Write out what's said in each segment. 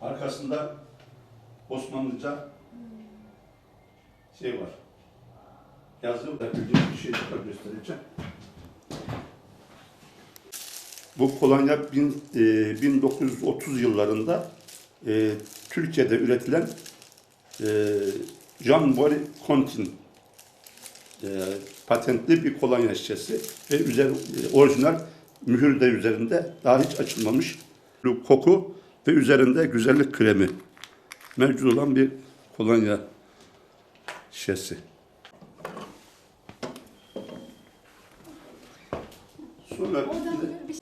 Arkasında Osmanlıca şey var. Yazı da bildiğim bir şey çıkar göstereceğim. Bu kolonya bin, e, 1930 yıllarında e, Türkiye'de üretilen e, Jean Bory Contin e, patentli bir kolonya şişesi ve üzer, e, orijinal mühür de üzerinde daha hiç açılmamış bu koku ve üzerinde güzellik kremi mevcut olan bir kolonya şişesi. Sonra bir de-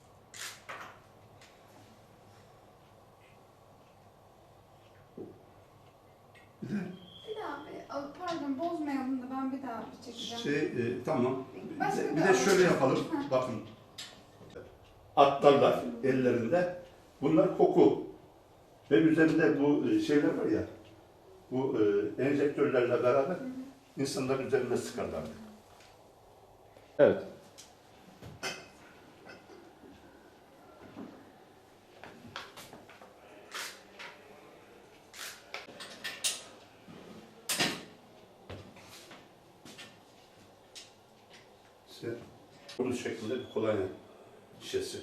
Bir daha, e, pardon bozmayalım da ben bir daha bir çekeceğim. Şey e, tamam. Bir Başka de, bir bir de şöyle yapalım. Bakın. Atlarlar ellerinde. Bunlar koku. Ve üzerinde bu e, şeyler var ya. Bu e, enjektörlerle beraber insanların üzerine sıkarlardı. Evet. İşte bunun şeklinde bir kolonya şişesi.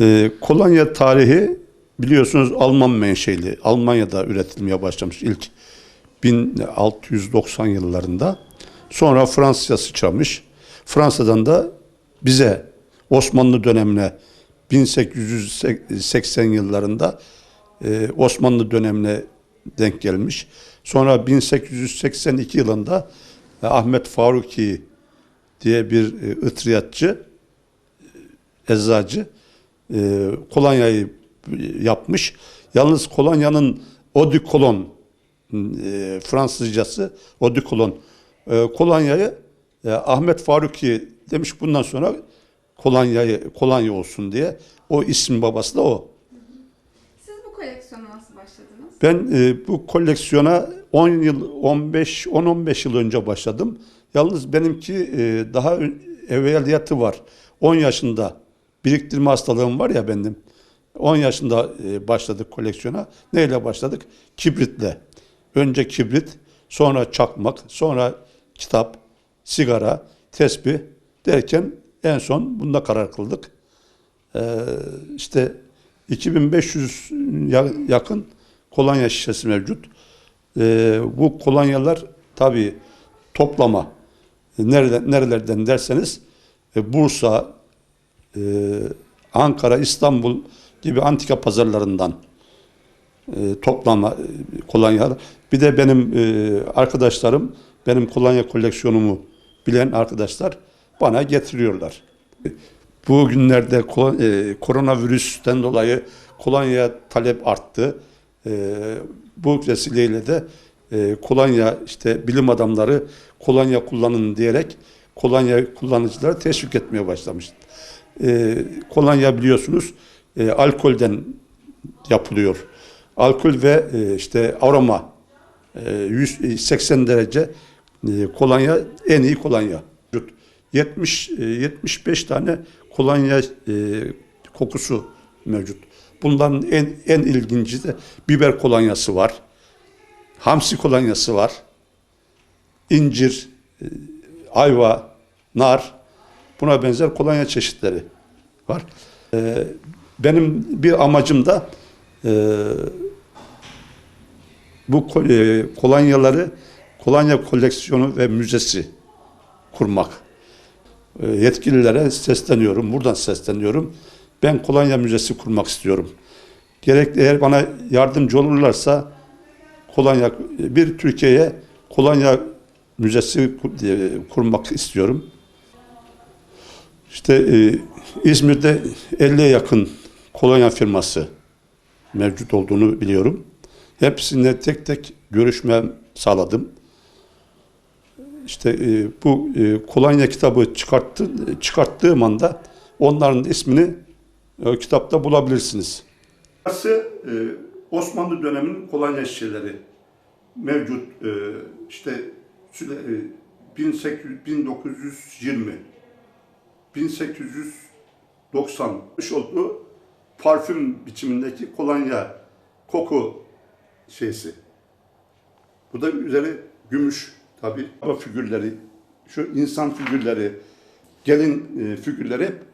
Ee, kolonya tarihi biliyorsunuz Alman menşeli. Almanya'da üretilmeye başlamış ilk 1690 yıllarında. Sonra Fransa'ya sıçramış. Fransa'dan da bize Osmanlı dönemine 1880 yıllarında e, Osmanlı dönemine denk gelmiş. Sonra 1882 yılında e, Ahmet Faruki diye bir e, ıtriyatçı, e, eczacı e, kolonyayı yapmış. Yalnız kolonyanın odikolon e, Fransızcası odikolon e, kolonyayı e, Ahmet Faruki demiş bundan sonra kolonyayı kolonya olsun diye. O isim babası da o. Siz bu koleksiyona nasıl başladınız? Ben e, bu koleksiyona 10 yıl 15 10-15 yıl önce başladım. Yalnız benimki e, daha evveliyatı var. 10 yaşında biriktirme hastalığım var ya benim. 10 yaşında e, başladık koleksiyona. Neyle başladık? Kibritle. Önce kibrit, sonra çakmak, sonra kitap, sigara, tesbih derken en son bunda karar kıldık. Ee, işte 2500 ya- yakın kolonya şişesi mevcut. Ee, bu kolonyalar tabii toplama nereden, nerelerden derseniz e, Bursa, e, Ankara, İstanbul gibi antika pazarlarından e, toplama e, kolonyalar. Bir de benim e, arkadaşlarım, benim kolonya koleksiyonumu bilen arkadaşlar bana getiriyorlar. Bu günlerde e, koronavirüsten dolayı kolonya talep arttı. E, bu vesileyle de e, kolonya işte bilim adamları kolonya kullanın diyerek kolonya kullanıcıları teşvik etmeye başlamış. E, kolonya biliyorsunuz e, alkolden yapılıyor. Alkol ve e, işte aroma e, 180 derece e, kolonya en iyi kolonya. 70 e, 75 tane kolonya e, kokusu mevcut. Bunların en en ilginci de biber kolonyası var. Hamsi kolonyası var. incir, e, ayva, nar buna benzer kolonya çeşitleri var. E, benim bir amacım da e, bu e, kolonyaları kolonya koleksiyonu ve müzesi kurmak. E, yetkililere sesleniyorum, buradan sesleniyorum. Ben kolonya müzesi kurmak istiyorum. Gerekli eğer bana yardımcı olurlarsa kolonya bir Türkiye'ye kolonya müzesi diye kurmak istiyorum. İşte e, İzmir'de 50'ye yakın kolonya firması mevcut olduğunu biliyorum. Hepsine tek tek görüşme sağladım. İşte e, bu e, kolonya kitabı çıkarttı, çıkarttığım anda onların ismini e, kitapta bulabilirsiniz. Burası e, Osmanlı döneminin kolonya şişeleri mevcut. E, işte süle- e, 1800, 1920 1890 olduğu parfüm biçimindeki kolonya koku şeysi. Bu da üzeri gümüş tabi. Baba figürleri, şu insan figürleri, gelin e, figürleri hep